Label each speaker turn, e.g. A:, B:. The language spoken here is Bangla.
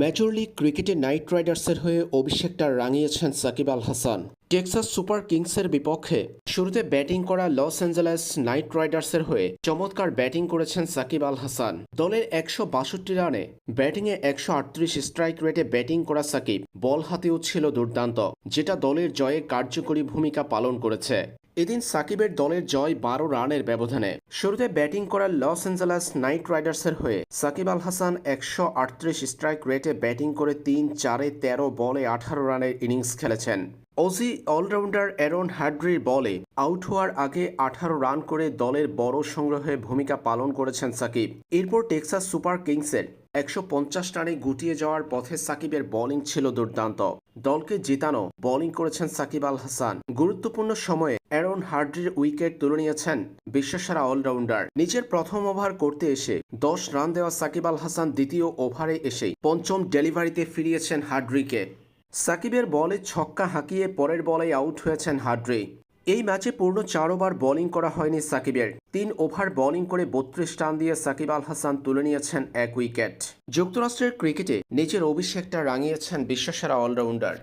A: মেজর লিগ ক্রিকেটে নাইট রাইডার্সের হয়ে অভিষেকটা রাঙিয়েছেন সাকিব আল হাসান। টেক্সাস সুপার কিংসের বিপক্ষে শুরুতে ব্যাটিং করা লস অ্যাঞ্জেলেস নাইট রাইডার্সের হয়ে চমৎকার ব্যাটিং করেছেন সাকিব আল হাসান। দলের একশো বাষট্টি রানে ব্যাটিংয়ে একশো আটত্রিশ স্ট্রাইক রেটে ব্যাটিং করা সাকিব বল হাতেও ছিল দুর্দান্ত, যেটা দলের জয়ে কার্যকরী ভূমিকা পালন করেছে। এদিন সাকিবের দলের জয় বারো রানের ব্যবধানে। শুরুতে ব্যাটিং করার লস অ্যাঞ্জেলাস নাইট রাইডার্সের হয়ে সাকিব আল হাসান একশো আটত্রিশ স্ট্রাইক রেটে ব্যাটিং করে তিন, চারে তেরো বলে আঠারো রানের ইনিংস খেলেছেন। অজি অলরাউন্ডার অ্যারন হ্যাড্রির বলে, আউট হওয়ার আগে আঠারো রান করে দলের বড় সংগ্রহে ভূমিকা পালন করেছেন সাকিব। এরপর টেক্সাস সুপার কিংসের একশো পঞ্চাশ রানে গুটিয়ে যাওয়ার পথে সাকিবের বোলিং ছিল দুর্দান্ত। দলকে জেতানো বোলিং করেছেন সাকিব আল হাসান। গুরুত্বপূর্ণ সময়ে অ্যারন হার্ড্রির উইকেট তুলে নিয়েছেন বিশ্বসেরা অলরাউন্ডার। নিজের প্রথম ওভার করতে এসে দশ রান দেওয়া সাকিব আল হাসান দ্বিতীয় ওভারে এসেই পঞ্চম ডেলিভারিতে ফিরিয়েছেন হার্ড্রিকে সাকিবের বলে ছক্কা হাঁকিয়ে পরের বলেই আউট হয়েছেন হাড্রি। এই ম্যাচে পূর্ণ চার ওভার বোলিং করা হয়নি সাকিবের। তিন ওভার বোলিং করে বত্রিশ রান দিয়ে সাকিব আল হাসান তুলে নিয়েছেন এক উইকেট। যুক্তরাষ্ট্রের ক্রিকেটে নিজের অভিষেকটা রাঙিয়েছেন বিশ্বসেরা অলরাউন্ডার।